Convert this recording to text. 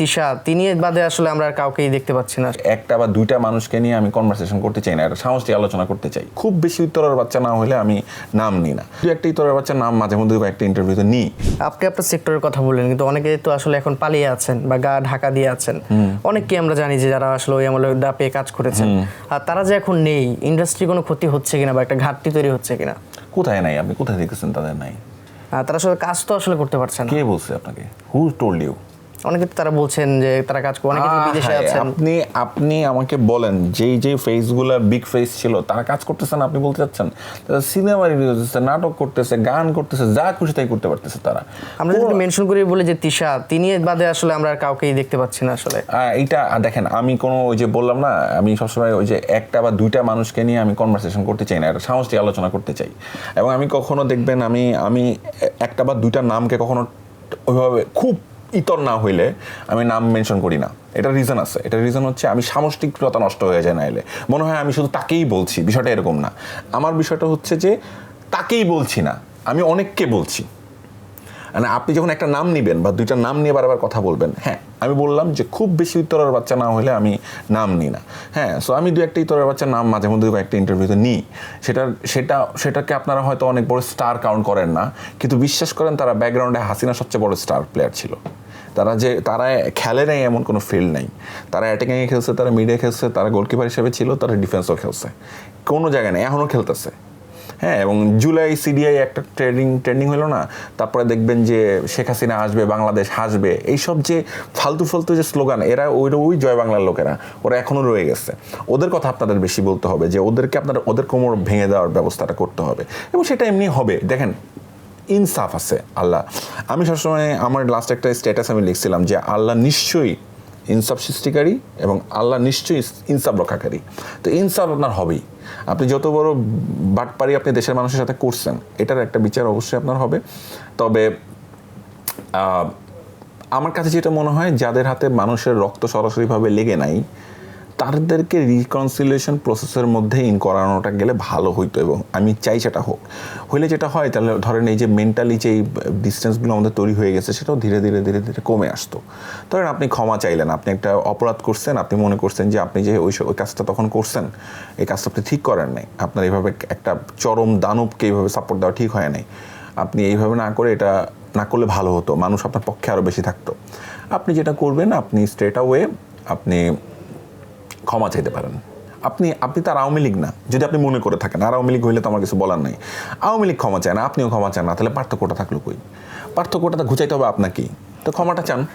তিশা তিনি বাদে আসলে আমরা আর কাউকেই দেখতে পাচ্ছি না। একটা বা দুইটা মানুষকে নিয়ে আমি কনভারসেশন করতে চাই না একটা সামষ্টিক আলোচনা করতে চাই। খুব বেশি উত্তরের বাচ্চা না হলে আমি নাম নিই না। দু একটা উত্তরের বাচ্চার নাম মাঝে মধ্যে একটা ইন্টারভিউতে নিই। আপনি আপনার সেক্টরের কথা বললেন কিন্তু অনেকে তো আসলে এখন পালিয়ে আছেন বা গা ঢাকা দিয়ে আছেন। অনেককে আমরা জানি যে যারা আসলে ওই আমলে ডাপে কাজ করেছেন। আর তারা যে এখন নেই ইন্ডাস্ট্রি কোনো ক্ষতি হচ্ছে কিনা বা একটা ঘাটতি তৈরি হচ্ছে কিনা? কোথায় নাই? আপনি কোথায় দেখেছেন তাদের নাই? তারা আসলে কাজ তো আসলে করতে পারছে না। কে বলছে আপনাকে? হু টোল্ড ইউ অনেকে তারা বলছেন যে তারা কাজ করে অনেকে বিদেশে আছেন। আপনি আপনি আমাকে বলেন যেই যেই ফেসগুলো বিগ ফেস ছিল তারা কাজ করতেছেন আপনি বলতে চাচ্ছেন? তারা সিনেমা রিলিজ করতেছে নাটক করতেছে গান করতেছে যা খুশি তাই করতে পারতেছে তারা। আমরা যদি মেনশন করি বলে যে তিশা তিনি বাদে আসলে আমরা আর কাউকেই দেখতে পাচ্ছি না আসলে। এইটা দেখেন আমি কোনো ওই যে বললাম না আমি সবসময় ওই যে একটা বা দুইটা মানুষকে নিয়ে আমি কনভারসেশন করতে চাই না একটা সামষ্টিক আলোচনা করতে চাই। এবং আমি কখনো দেখবেন আমি আমি একটা বা দুইটা নামকে কখনো ওইভাবে খুব ইতর না হইলে আমি নাম মেনশন করি না। এটা রিজন আছে। এটা রিজন হচ্ছে আমি সামষ্টিকতা নষ্ট হয়ে যায় না এলে। মনে হয় আমি শুধু তাকেই বলছি, বিষয়টা এরকম না। আমার বিষয়টা হচ্ছে যে তাকেই বলছি না, আমি অনেককে বলছি। মানে আপনি যখন একটা নাম নেবেন বা দুইটা নাম নিয়ে বারবার কথা বলবেন হ্যাঁ আমি বললাম যে খুব বেশি উত্তরের বাচ্চা না হলে আমি নাম নিই না। হ্যাঁ সো আমি দু একটা উত্তরের বাচ্চার নাম মাঝে মধ্যে একটা ইন্টারভিউতে নিই। সেটা সেটা, সেটাকে আপনারা হয়তো অনেক বড় স্টার কাউন্ট করেন না, কিন্তু বিশ্বাস করেন তারা ব্যাকগ্রাউন্ডে হাসিনা সবচেয়ে বড় স্টার প্লেয়ার ছিল। তারা যে, তারা খেলে নেই এমন কোনো ফিল্ড নেই। তারা অ্যাটাকিংয়ে খেলছে, তারা মিডে খেলছে, তারা গোলকিপার হিসেবে ছিল, তারা ডিফেন্সও খেলছে। কোনো জায়গায় নেই এখনও খেলতেছে। হ্যাঁ এবং জুলাই সিডিআই একটা ট্রেডিং ট্রেন্ডিং হলো না, তারপরে দেখবেন যে শেখ হাসিনা আসবে, বাংলাদেশ হাসবে, এইসব যে ফালতু ফালতু যে স্লোগান এরা ওই ওই জয় বাংলার লোকেরা, ওরা এখনও রয়ে গেছে। ওদের কথা আপনাদের বেশি বলতে হবে যে, ওদেরকে আপনার, ওদের কোমর ভেঙে দেওয়ার ব্যবস্থাটা করতে হবে। এবং সেটা এমনি হবে, দেখেন ইনসাফ আছে, আল্লাহ। আমি সবসময় আমার লাস্ট একটা স্ট্যাটাস আমি লিখছিলাম যে আল্লাহ নিশ্চয়ই ইনসাফ সৃষ্টিকারী এবং আল্লাহ নিশ্চয়ই ইনসাফ রক্ষাকারী। তো ইনসাফ আপনার হবেই। আপনি যত বড় বাটপারি আপনি দেশের মানুষের সাথে করছেন, এটার একটা বিচার অবশ্যই আপনার হবে। তবে আমার কাছে যেটা মনে হয়, যাদের হাতে মানুষের রক্ত সরাসরিভাবে লেগে নাই তাদেরকে রিকনসিলিয়েশন প্রসেসের মধ্যে ইন করানোটা গেলে ভালো হইতো এবং আমি চাই সেটা হোক। হইলে যেটা হয়, তাহলে ধরেন এই যে মেন্টালি যে ডিস্টেন্সগুলো আমাদের তৈরি হয়ে গেছে, সেটাও ধীরে ধীরে ধীরে ধীরে কমে আসতো। ধরেন আপনি ক্ষমা চাইলেন, আপনি একটা অপরাধ করছেন, আপনি মনে করছেন যে আপনি যে ওই ওই কাজটা তখন করছেন, এই কাজটা আপনি ঠিক করেন নাই। আপনার এইভাবে একটা চরম দানবকে এইভাবে সাপোর্ট দেওয়া ঠিক হয় নাই। আপনি এইভাবে না করে এটা না করলে ভালো হতো, মানুষ আপনার পক্ষে আরও বেশি থাকতো। আপনি যেটা করবেন, আপনি স্ট্রেট আওয়ে আপনি ক্ষমা চাইতে পারেন। আপনি আপনি তার আওয়ামী লীগ না। যদি আপনি মনে করে থাকেন, আর আওয়ামী লীগ হইলে তো আমার কিছু বলার নাই। আওয়ামী লীগ ক্ষমা চায় না, আপনিও ক্ষমা চান না, তাহলে পার্থক্যটা থাকল কই? পার্থক্যটা ঘুচাইতে হবে আপনাকেই। তো ক্ষমাটা চান।